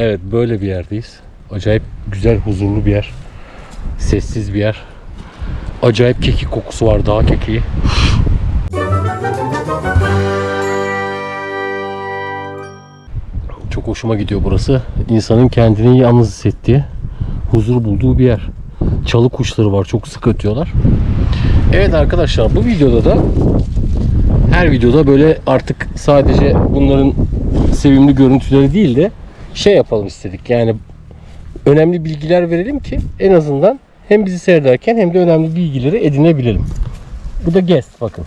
Evet böyle bir yerdeyiz. Acayip güzel, huzurlu bir yer. Sessiz bir yer. Acayip kekik kokusu var, dağ kekiği. Çok hoşuma gidiyor burası. İnsanın kendini yalnız hissettiği, huzur bulduğu bir yer. Çalı kuşları var, çok sık ötüyorlar. Evet arkadaşlar bu videoda da her videoda böyle artık sadece bunların sevimli görüntüleri değil de şey yapalım istedik. Yani önemli bilgiler verelim ki en azından hem bizi seyrederken hem de önemli bilgileri edinebilelim. Bu da guest bakın.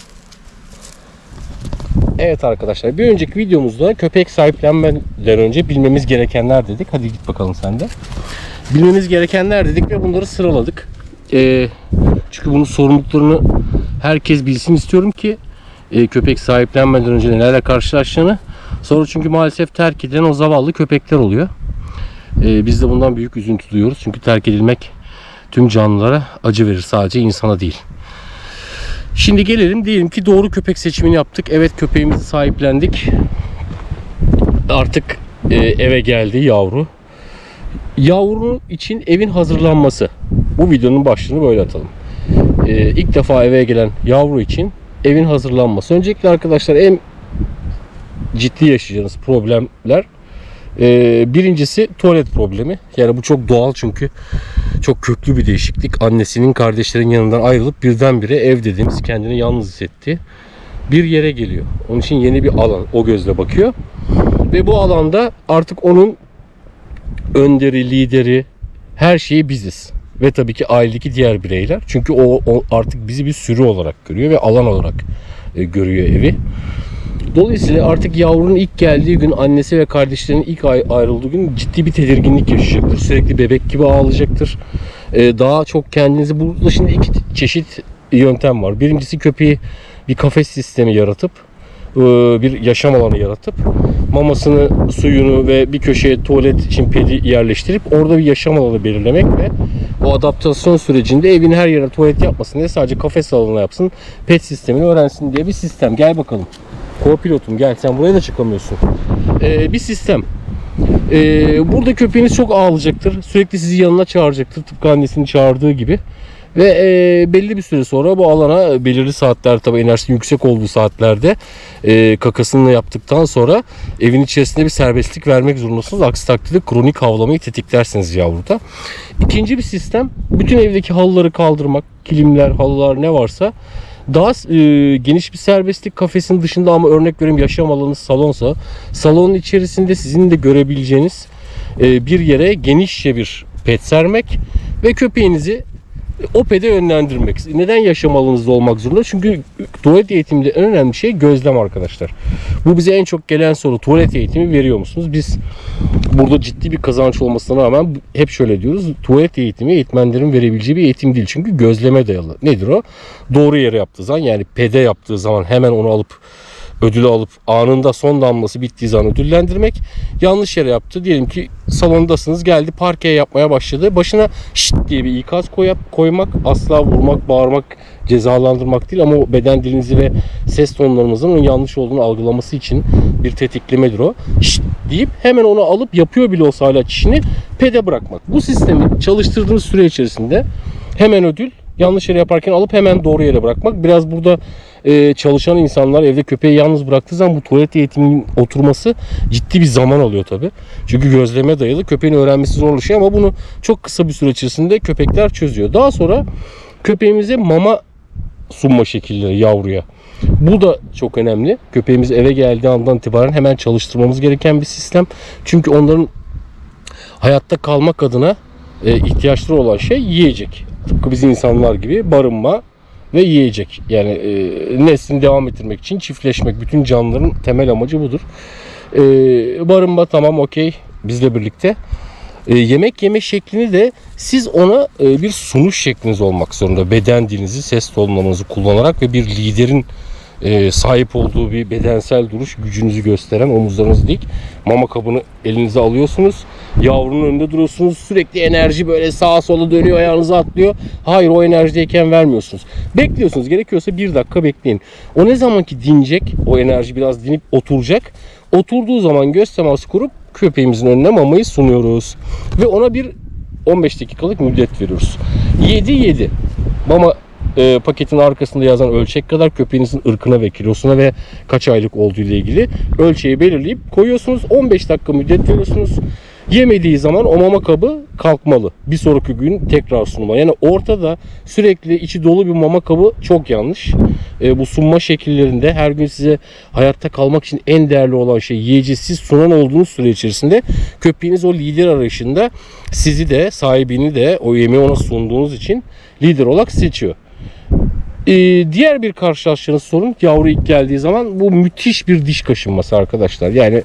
Evet arkadaşlar bir önceki videomuzda köpek sahiplenmeden önce bilmemiz gerekenler dedik. Hadi git bakalım sen de. Bilmemiz gerekenler dedik ve bunları sıraladık. Ee, çünkü bunun sorumluluklarını herkes bilsin istiyorum ki e, köpek sahiplenmeden önce nelerle karşılaştığını. Sonra çünkü maalesef terk edilen o zavallı köpekler oluyor. E, biz de bundan büyük üzüntü duyuyoruz. Çünkü terk edilmek tüm canlılara acı verir sadece insana değil. Şimdi gelelim diyelim ki doğru köpek seçimini yaptık. Evet köpeğimizi sahiplendik. Artık e, eve geldi yavru. Yavru için evin hazırlanması. Bu videonun başlığını böyle atalım. E, ilk defa eve gelen yavru için evin hazırlanması. Öncelikle arkadaşlar en ciddi yaşayacağınız problemler e, birincisi tuvalet problemi. Yani bu çok doğal çünkü çok köklü bir değişiklik. Annesinin kardeşlerin yanından ayrılıp birdenbire ev dediğimiz kendini yalnız hissettiği bir yere geliyor. Onun için yeni bir alan o gözle bakıyor. Ve bu alanda artık onun önderi, lideri, her şeyi biziz. Ve tabii ki ailedeki diğer bireyler. Çünkü o, o artık bizi bir sürü olarak görüyor ve alan olarak e, görüyor evi. Dolayısıyla artık yavrunun ilk geldiği gün annesi ve kardeşlerinin ilk ay- ayrıldığı gün ciddi bir tedirginlik yaşayacaktır. Sürekli bebek gibi ağlayacaktır. E, daha çok kendinizi burada şimdi iki çeşit yöntem var. Birincisi köpeği bir kafes sistemi yaratıp e, bir yaşam alanı yaratıp mamasını, suyunu ve bir köşeye tuvalet için pedi yerleştirip orada bir yaşam alanı belirlemek ve o adaptasyon sürecinde evin her yerine tuvalet yapmasın diye sadece kafes alanına yapsın, pet sistemini öğrensin diye bir sistem. Gel bakalım. Co-pilotum gel sen buraya da çıkamıyorsun. Ee, bir sistem. Ee, burada köpeğiniz çok ağlayacaktır. Sürekli sizi yanına çağıracaktır. Tıpkı annesini çağırdığı gibi. Ve e, belli bir süre sonra bu alana belirli saatler tabi enerjisi yüksek olduğu saatlerde e, kakasını yaptıktan sonra evin içerisinde bir serbestlik vermek zorundasınız. Aksi takdirde kronik havlamayı tetiklersiniz yavruda. İkinci bir sistem bütün evdeki halıları kaldırmak, kilimler, halılar ne varsa daha e, geniş bir serbestlik kafesin dışında ama örnek veriyorum yaşam alanı salonsa salonun içerisinde sizin de görebileceğiniz e, bir yere genişçe bir pet sermek ve köpeğinizi o pede yönlendirmek. Neden yaşam alanınızda olmak zorunda? Çünkü tuvalet eğitiminde en önemli şey gözlem arkadaşlar. Bu bize en çok gelen soru. Tuvalet eğitimi veriyor musunuz? Biz burada ciddi bir kazanç olmasına rağmen hep şöyle diyoruz. Tuvalet eğitimi eğitmenlerin verebileceği bir eğitim değil. Çünkü gözleme dayalı. Nedir o? Doğru yere yaptığı zaman yani pede yaptığı zaman hemen onu alıp ödülü alıp anında son damlası bittiği zaman ödüllendirmek yanlış yere yaptı. Diyelim ki salondasınız geldi parkeye yapmaya başladı. Başına şşt diye bir ikaz koyup, koymak asla vurmak, bağırmak, cezalandırmak değil ama o beden dilinizi ve ses tonlarınızın onun yanlış olduğunu algılaması için bir tetiklemedir o. Şşt deyip hemen onu alıp yapıyor bile olsa hala çişini pede bırakmak. Bu sistemi çalıştırdığınız süre içerisinde hemen ödül yanlış yere yaparken alıp hemen doğru yere bırakmak. Biraz burada e, çalışan insanlar evde köpeği yalnız bıraktığı zaman bu tuvalet eğitiminin oturması ciddi bir zaman alıyor tabi. Çünkü gözleme dayalı köpeğin öğrenmesi zorlaşıyor ama bunu çok kısa bir süre içerisinde köpekler çözüyor. Daha sonra köpeğimize mama sunma şekilleri yavruya. Bu da çok önemli. Köpeğimiz eve geldiği andan itibaren hemen çalıştırmamız gereken bir sistem. Çünkü onların hayatta kalmak adına e, ihtiyaçları olan şey yiyecek. Tıpkı biz insanlar gibi barınma ve yiyecek. Yani e, neslini devam ettirmek için çiftleşmek. Bütün canlıların temel amacı budur. E, barınma tamam okey bizle birlikte. E, yemek yeme şeklini de siz ona e, bir sunuş şekliniz olmak zorunda. Beden dilinizi, ses tonlamanızı kullanarak ve bir liderin e, sahip olduğu bir bedensel duruş gücünüzü gösteren omuzlarınız dik. Mama kabını elinize alıyorsunuz. Yavrunun önünde duruyorsunuz. Sürekli enerji böyle sağa sola dönüyor ayağınıza atlıyor. Hayır o enerjideyken vermiyorsunuz. Bekliyorsunuz. Gerekiyorsa bir dakika bekleyin. O ne zaman ki dinecek o enerji biraz dinip oturacak. Oturduğu zaman göz teması kurup köpeğimizin önüne mamayı sunuyoruz. Ve ona bir 15 dakikalık müddet veriyoruz. 7 7. Mama e, paketin arkasında yazan ölçek kadar köpeğinizin ırkına ve kilosuna ve kaç aylık olduğu ile ilgili ölçeği belirleyip koyuyorsunuz. 15 dakika müddet veriyorsunuz. Yemediği zaman o mama kabı kalkmalı. Bir sonraki gün tekrar sunuma. Yani ortada sürekli içi dolu bir mama kabı çok yanlış. E, bu sunma şekillerinde her gün size hayatta kalmak için en değerli olan şey yiyeceği siz sunan olduğunuz süre içerisinde köpeğiniz o lider arayışında sizi de sahibini de o yemeği ona sunduğunuz için lider olarak seçiyor. Ee, diğer bir karşılaştığınız sorun yavru ilk geldiği zaman bu müthiş bir diş kaşınması arkadaşlar. Yani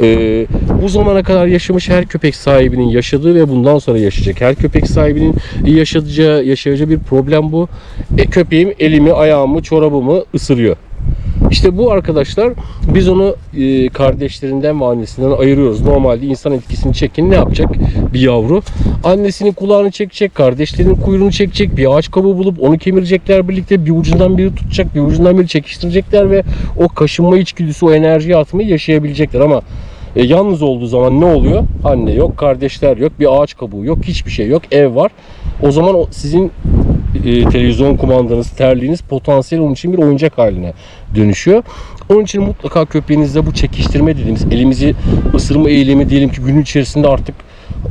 e, bu zamana kadar yaşamış her köpek sahibinin yaşadığı ve bundan sonra yaşayacak her köpek sahibinin yaşayacağı, yaşayacağı bir problem bu. E, köpeğim elimi, ayağımı, çorabımı ısırıyor. İşte bu arkadaşlar biz onu e, kardeşlerinden ve annesinden ayırıyoruz. Normalde insan etkisini çekin ne yapacak bir yavru? Annesinin kulağını çekecek, kardeşlerinin kuyruğunu çekecek, bir ağaç kabuğu bulup onu kemirecekler birlikte. Bir ucundan biri tutacak, bir ucundan biri çekiştirecekler ve o kaşınma içgüdüsü, o enerjiyi atmayı yaşayabilecekler ama e, yalnız olduğu zaman ne oluyor? Anne yok, kardeşler yok, bir ağaç kabuğu yok, hiçbir şey yok, ev var. O zaman sizin e, televizyon kumandanız, terliğiniz potansiyel onun için bir oyuncak haline dönüşüyor. Onun için mutlaka köpeğinizde bu çekiştirme dediğimiz elimizi ısırma eğilimi diyelim ki günün içerisinde artık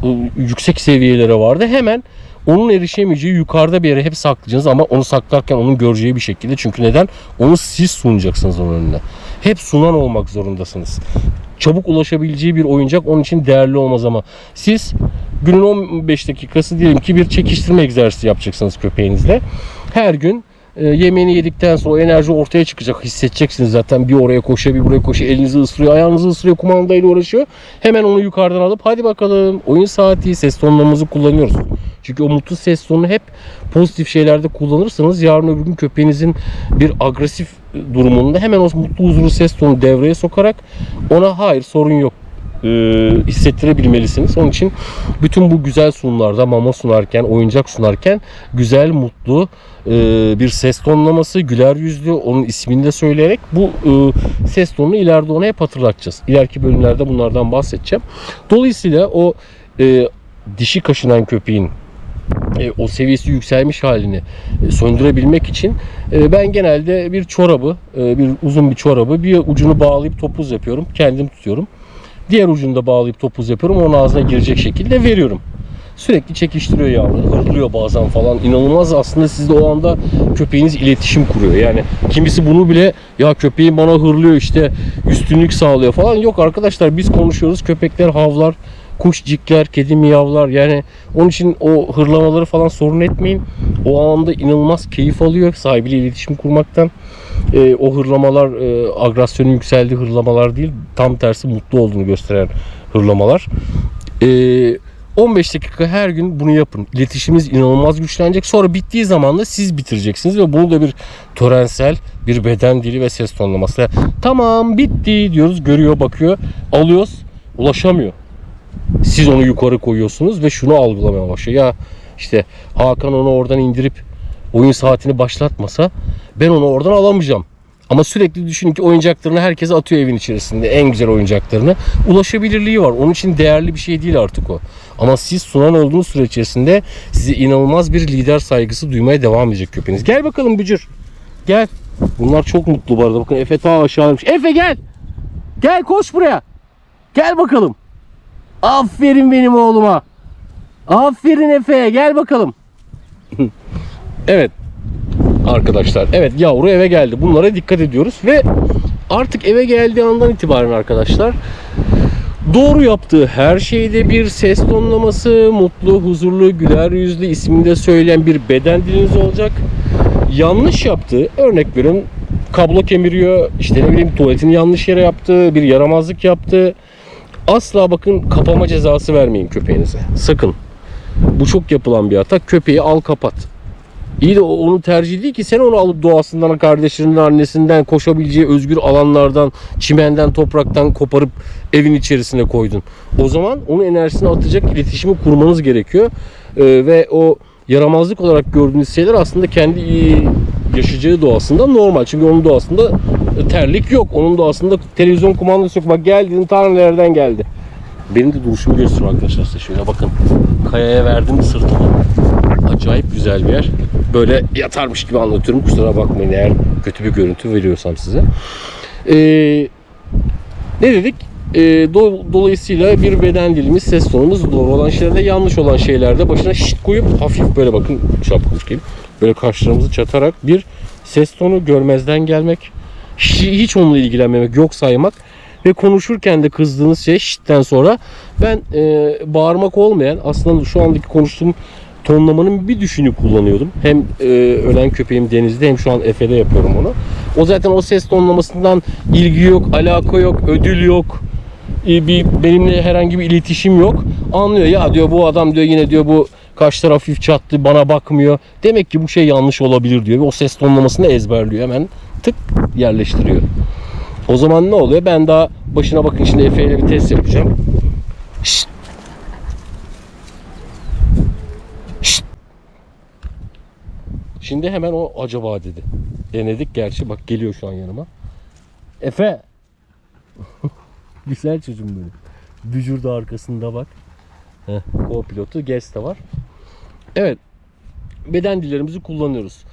e, yüksek seviyelere vardı. Hemen onun erişemeyeceği yukarıda bir yere hep saklayacaksınız ama onu saklarken onun göreceği bir şekilde. Çünkü neden? Onu siz sunacaksınız onun önüne. Hep sunan olmak zorundasınız. Çabuk ulaşabileceği bir oyuncak onun için değerli olmaz ama siz günün 15 dakikası diyelim ki bir çekiştirme egzersizi yapacaksınız köpeğinizle. Her gün e, yemeğini yedikten sonra enerji ortaya çıkacak. Hissedeceksiniz zaten bir oraya koşuyor bir buraya koşuyor. Elinizi ısırıyor, ayağınızı ısırıyor, kumandayla uğraşıyor. Hemen onu yukarıdan alıp hadi bakalım oyun saati ses tonlarımızı kullanıyoruz. Çünkü o mutlu ses tonunu hep pozitif şeylerde kullanırsanız yarın öbür gün köpeğinizin bir agresif durumunda hemen o mutlu huzurlu ses tonu devreye sokarak ona hayır sorun yok e, hissettirebilmelisiniz. Onun için bütün bu güzel sunumlarda mama sunarken, oyuncak sunarken güzel, mutlu e, bir ses tonlaması, güler yüzlü, onun ismini de söyleyerek bu e, ses tonunu ileride ona hep hatırlatacağız. İleriki bölümlerde bunlardan bahsedeceğim. Dolayısıyla o e, dişi kaşınan köpeğin e, o seviyesi yükselmiş halini e, söndürebilmek için e, ben genelde bir çorabı, e, bir uzun bir çorabı bir ucunu bağlayıp topuz yapıyorum. Kendim tutuyorum. Diğer ucunu da bağlayıp topuz yapıyorum. Onun ağzına girecek şekilde veriyorum. Sürekli çekiştiriyor yavru. Hırlıyor bazen falan. İnanılmaz aslında sizde o anda köpeğiniz iletişim kuruyor. Yani kimisi bunu bile ya köpeğim bana hırlıyor işte üstünlük sağlıyor falan. Yok arkadaşlar biz konuşuyoruz. Köpekler havlar kuş cikler, kedi miyavlar yani onun için o hırlamaları falan sorun etmeyin. O anda inanılmaz keyif alıyor sahibiyle iletişim kurmaktan. Ee, o hırlamalar e, agresyonun yükseldiği hırlamalar değil tam tersi mutlu olduğunu gösteren hırlamalar. Ee, 15 dakika her gün bunu yapın. İletişiminiz inanılmaz güçlenecek. Sonra bittiği zaman da siz bitireceksiniz ve bunu da bir törensel bir beden dili ve ses tonlaması. Tamam bitti diyoruz. Görüyor, bakıyor. Alıyoruz. Ulaşamıyor siz onu yukarı koyuyorsunuz ve şunu algılamaya başlıyor. Ya işte Hakan onu oradan indirip oyun saatini başlatmasa ben onu oradan alamayacağım. Ama sürekli düşünün ki oyuncaklarını herkese atıyor evin içerisinde. En güzel oyuncaklarını. Ulaşabilirliği var. Onun için değerli bir şey değil artık o. Ama siz sunan olduğunuz süre içerisinde size inanılmaz bir lider saygısı duymaya devam edecek köpeğiniz. Gel bakalım Bücür. Gel. Bunlar çok mutlu bu arada. Bakın Efe ta aşağıymış. Efe gel. Gel koş buraya. Gel bakalım. Aferin benim oğluma. Aferin Efe'ye gel bakalım. evet arkadaşlar. Evet yavru eve geldi. Bunlara dikkat ediyoruz ve artık eve geldiği andan itibaren arkadaşlar doğru yaptığı her şeyde bir ses tonlaması, mutlu, huzurlu, güler yüzlü isminde söyleyen bir beden diliniz olacak. Yanlış yaptığı örnek veriyorum kablo kemiriyor, işte ne bileyim tuvaletini yanlış yere yaptı, bir yaramazlık yaptı Asla bakın kapama cezası vermeyin köpeğinize. Sakın. Bu çok yapılan bir hata. Köpeği al kapat. İyi de o onun değil ki sen onu alıp doğasından, kardeşlerinden, annesinden, koşabileceği özgür alanlardan, çimenden, topraktan koparıp evin içerisine koydun. O zaman onun enerjisini atacak iletişimi kurmanız gerekiyor. Ee, ve o yaramazlık olarak gördüğünüz şeyler aslında kendi yaşayacağı doğasında normal. Çünkü onun doğasında terlik yok. Onun doğasında televizyon kumandası yok. Bak geldiğin ta nelerden geldi. Benim de duruşumu gösteriyor arkadaşlar size şöyle bakın. Kayaya verdim sırtımı. Acayip güzel bir yer. Böyle yatarmış gibi anlatıyorum. Kusura bakmayın eğer kötü bir görüntü veriyorsam size. Ee, ne dedik? Ee, do- dolayısıyla bir beden dilimiz, ses tonumuz doğru olan şeylerde, yanlış olan şeylerde başına şit koyup hafif böyle bakın şapkamış gibi böyle kaşlarımızı çatarak bir ses tonu görmezden gelmek, hiç onunla ilgilenmemek, yok saymak ve konuşurken de kızdığınız şey şitten sonra ben e, bağırmak olmayan aslında şu andaki konuştuğum tonlamanın bir düşünü kullanıyordum. Hem e, ölen köpeğim Deniz'de hem şu an Efe'de yapıyorum onu. O zaten o ses tonlamasından ilgi yok, alaka yok, ödül yok. E, bir benimle herhangi bir iletişim yok. Anlıyor ya diyor bu adam diyor yine diyor bu kaşlar hafif çattı bana bakmıyor. Demek ki bu şey yanlış olabilir diyor. Ve o ses tonlamasını ezberliyor hemen tık yerleştiriyor. O zaman ne oluyor? Ben daha başına bakın şimdi Efe bir test yapacağım. Şşt. Şimdi hemen o acaba dedi. Denedik gerçi bak geliyor şu an yanıma. Efe. Güzel çocuğum benim. Bücür de arkasında bak. Heh, co-pilotu Guest de var. Evet. Beden dillerimizi kullanıyoruz.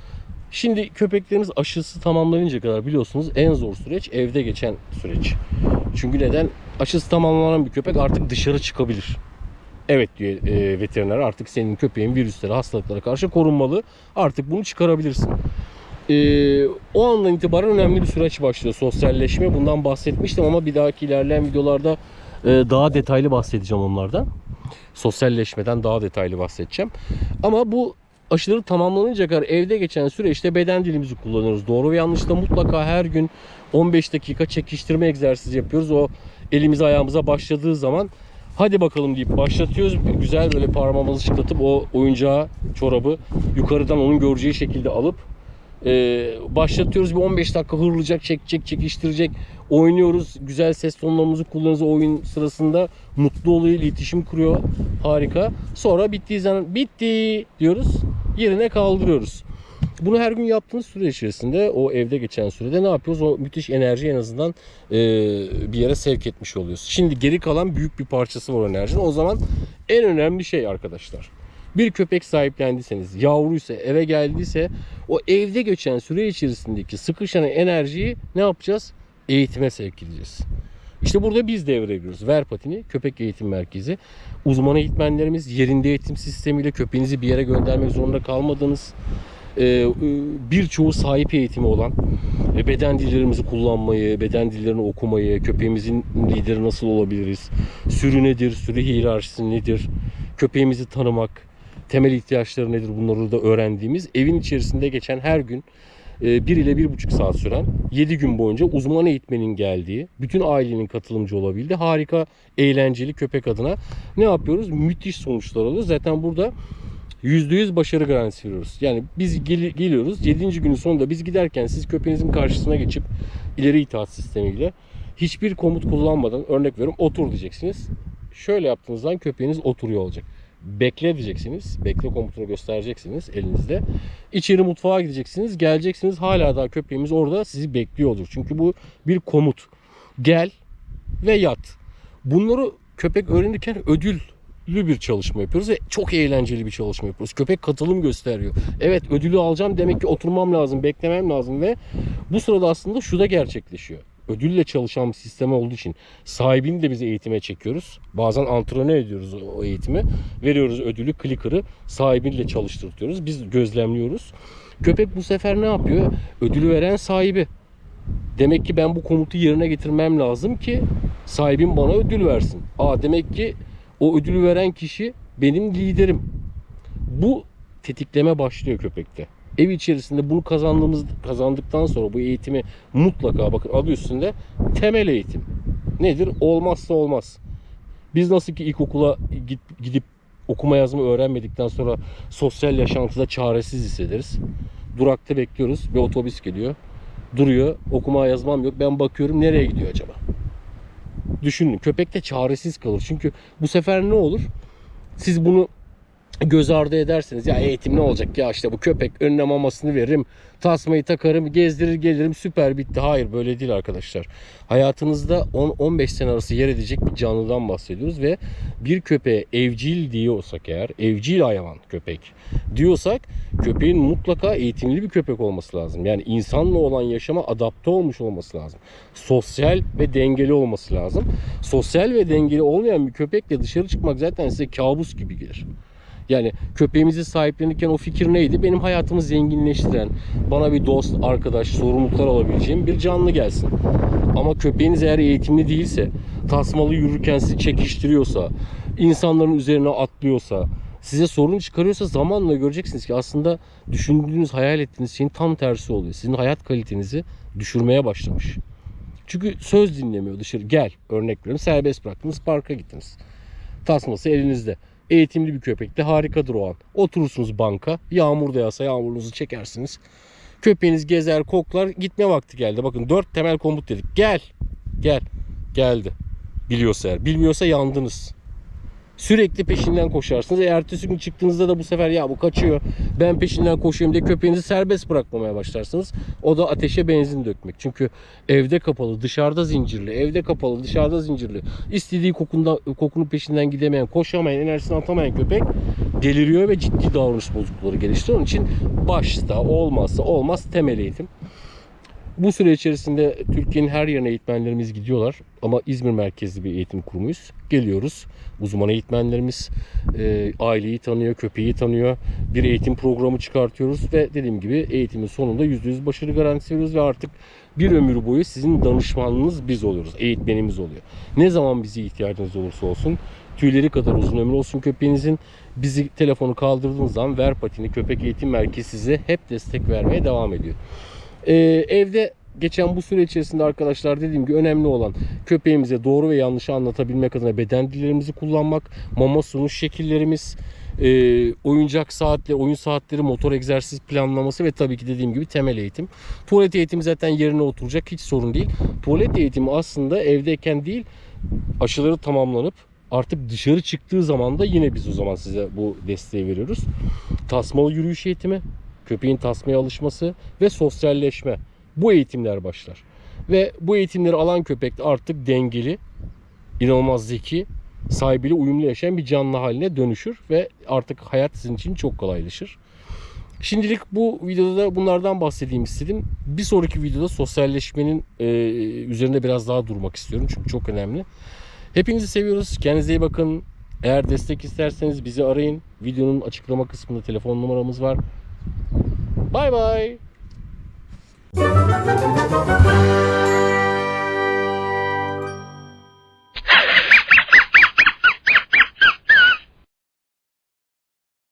Şimdi köpeklerimiz aşısı tamamlanınca kadar biliyorsunuz en zor süreç evde geçen süreç. Çünkü neden? Aşısı tamamlanan bir köpek artık dışarı çıkabilir. Evet diyor e, veteriner artık senin köpeğin virüslere, hastalıklara karşı korunmalı. Artık bunu çıkarabilirsin. E, o andan itibaren önemli bir süreç başlıyor. Sosyalleşme bundan bahsetmiştim ama bir dahaki ilerleyen videolarda e, daha detaylı bahsedeceğim onlardan. Sosyalleşmeden daha detaylı bahsedeceğim. Ama bu aşıları tamamlanınca kadar evde geçen süreçte beden dilimizi kullanıyoruz. Doğru ve yanlışta mutlaka her gün 15 dakika çekiştirme egzersizi yapıyoruz. O elimize ayağımıza başladığı zaman hadi bakalım deyip başlatıyoruz. Güzel böyle parmağımızı çıtlatıp o oyuncağı, çorabı yukarıdan onun göreceği şekilde alıp e, başlatıyoruz. Bir 15 dakika hırlayacak, çekecek, çekiştirecek. Oynuyoruz. Güzel ses tonlarımızı kullanıyoruz oyun sırasında. Mutlu oluyor, iletişim kuruyor. Harika. Sonra bittiği zaman bitti diyoruz. Yerine kaldırıyoruz. Bunu her gün yaptığınız süre içerisinde o evde geçen sürede ne yapıyoruz? O müthiş enerji en azından e, bir yere sevk etmiş oluyoruz. Şimdi geri kalan büyük bir parçası var enerjinin. O zaman en önemli şey arkadaşlar. Bir köpek sahiplendiyseniz, yavruysa, eve geldiyse o evde geçen süre içerisindeki sıkışan enerjiyi ne yapacağız? Eğitime sevk edeceğiz. İşte burada biz devreye giriyoruz. Verpatini Köpek Eğitim Merkezi. Uzman eğitmenlerimiz yerinde eğitim sistemiyle köpeğinizi bir yere göndermek zorunda kalmadığınız e, birçoğu sahip eğitimi olan e, beden dillerimizi kullanmayı, beden dillerini okumayı, köpeğimizin lideri nasıl olabiliriz, sürü nedir, sürü hiyerarşisi nedir, köpeğimizi tanımak, temel ihtiyaçları nedir bunları da öğrendiğimiz evin içerisinde geçen her gün 1 ile 1,5 saat süren 7 gün boyunca uzman eğitmenin geldiği, bütün ailenin katılımcı olabildiği harika, eğlenceli köpek adına ne yapıyoruz? Müthiş sonuçlar alıyoruz. Zaten burada %100 başarı garantisi veriyoruz. Yani biz gel- geliyoruz 7. günün sonunda biz giderken siz köpeğinizin karşısına geçip ileri itaat sistemiyle hiçbir komut kullanmadan örnek veriyorum otur diyeceksiniz. Şöyle yaptığınız zaman köpeğiniz oturuyor olacak. Bekle diyeceksiniz. Bekle komutunu göstereceksiniz elinizde. İçeri mutfağa gideceksiniz. Geleceksiniz hala daha köpeğimiz orada sizi bekliyor olacak. Çünkü bu bir komut. Gel ve yat. Bunları köpek öğrenirken ödüllü bir çalışma yapıyoruz ve çok eğlenceli bir çalışma yapıyoruz. Köpek katılım gösteriyor. Evet ödülü alacağım demek ki oturmam lazım, beklemem lazım ve bu sırada aslında şu da gerçekleşiyor. Ödülle çalışan bir sistem olduğu için sahibini de biz eğitime çekiyoruz. Bazen antrenör ediyoruz o eğitimi. Veriyoruz ödülü, clicker'ı sahibiyle çalıştırtıyoruz. Biz gözlemliyoruz. Köpek bu sefer ne yapıyor? Ödülü veren sahibi. Demek ki ben bu komutu yerine getirmem lazım ki sahibim bana ödül versin. Aa demek ki o ödülü veren kişi benim liderim. Bu tetikleme başlıyor köpekte. Ev içerisinde bunu kazandığımız kazandıktan sonra bu eğitimi mutlaka bakın adı üstünde temel eğitim. Nedir? Olmazsa olmaz. Biz nasıl ki ilkokula git, gidip okuma yazma öğrenmedikten sonra sosyal yaşantıda çaresiz hissederiz. Durakta bekliyoruz. Bir otobüs geliyor. Duruyor. Okuma yazmam yok. Ben bakıyorum nereye gidiyor acaba? Düşünün köpek de çaresiz kalır. Çünkü bu sefer ne olur? Siz bunu göz ardı ederseniz ya eğitim ne olacak ya işte bu köpek önüne mamasını veririm tasmayı takarım gezdirir gelirim süper bitti. Hayır böyle değil arkadaşlar. Hayatınızda 10-15 sene arası yer edecek bir canlıdan bahsediyoruz ve bir köpeğe evcil diyorsak eğer evcil hayvan köpek diyorsak köpeğin mutlaka eğitimli bir köpek olması lazım. Yani insanla olan yaşama adapte olmuş olması lazım. Sosyal ve dengeli olması lazım. Sosyal ve dengeli olmayan bir köpekle dışarı çıkmak zaten size kabus gibi gelir. Yani köpeğimizi sahiplenirken o fikir neydi? Benim hayatımı zenginleştiren, bana bir dost, arkadaş, sorumluluklar alabileceğim bir canlı gelsin. Ama köpeğiniz eğer eğitimli değilse, tasmalı yürürken sizi çekiştiriyorsa, insanların üzerine atlıyorsa, size sorun çıkarıyorsa zamanla göreceksiniz ki aslında düşündüğünüz, hayal ettiğiniz şeyin tam tersi oluyor. Sizin hayat kalitenizi düşürmeye başlamış. Çünkü söz dinlemiyor dışarı. Gel örnek veriyorum serbest bıraktınız parka gittiniz. Tasması elinizde. Eğitimli bir köpek harikadır o an. Oturursunuz banka. Yağmur da yağsa yağmurunuzu çekersiniz. Köpeğiniz gezer koklar gitme vakti geldi. Bakın dört temel komut dedik. Gel. Gel. Geldi. Biliyorsa eğer. Bilmiyorsa yandınız. Sürekli peşinden koşarsınız. E, ertesi gün çıktığınızda da bu sefer ya bu kaçıyor. Ben peşinden koşuyorum diye köpeğinizi serbest bırakmamaya başlarsınız. O da ateşe benzin dökmek. Çünkü evde kapalı, dışarıda zincirli, evde kapalı, dışarıda zincirli. İstediği kokunda, kokunun peşinden gidemeyen, koşamayan, enerjisini atamayan köpek deliriyor ve ciddi davranış bozuklukları geliştiriyor. Onun için başta olmazsa olmaz temel eğitim. Bu süre içerisinde Türkiye'nin her yerine eğitmenlerimiz gidiyorlar. Ama İzmir merkezli bir eğitim kurumuyuz. Geliyoruz. Uzman eğitmenlerimiz e, aileyi tanıyor, köpeği tanıyor. Bir eğitim programı çıkartıyoruz ve dediğim gibi eğitimin sonunda %100 başarı garantisi veriyoruz ve artık bir ömür boyu sizin danışmanınız biz oluyoruz. Eğitmenimiz oluyor. Ne zaman bize ihtiyacınız olursa olsun tüyleri kadar uzun ömür olsun köpeğinizin. Bizi telefonu kaldırdığınız zaman Ver Patini Köpek Eğitim Merkezi size hep destek vermeye devam ediyor. Ee, evde geçen bu süre içerisinde arkadaşlar dediğim gibi önemli olan köpeğimize doğru ve yanlışı anlatabilmek adına beden dillerimizi kullanmak, mama sunuş şekillerimiz, e, oyuncak saatleri, oyun saatleri, motor egzersiz planlaması ve tabii ki dediğim gibi temel eğitim. Tuvalet eğitimi zaten yerine oturacak hiç sorun değil. Tuvalet eğitimi aslında evdeyken değil aşıları tamamlanıp artık dışarı çıktığı zaman da yine biz o zaman size bu desteği veriyoruz. Tasmalı yürüyüş eğitimi, köpeğin tasmaya alışması ve sosyalleşme. Bu eğitimler başlar. Ve bu eğitimleri alan köpek de artık dengeli, inanılmaz zeki, sahibiyle uyumlu yaşayan bir canlı haline dönüşür ve artık hayat sizin için çok kolaylaşır. Şimdilik bu videoda da bunlardan bahsedeyim istedim. Bir sonraki videoda sosyalleşmenin e, üzerinde biraz daha durmak istiyorum çünkü çok önemli. Hepinizi seviyoruz. Kendinize iyi bakın. Eğer destek isterseniz bizi arayın. Videonun açıklama kısmında telefon numaramız var. Bay bay.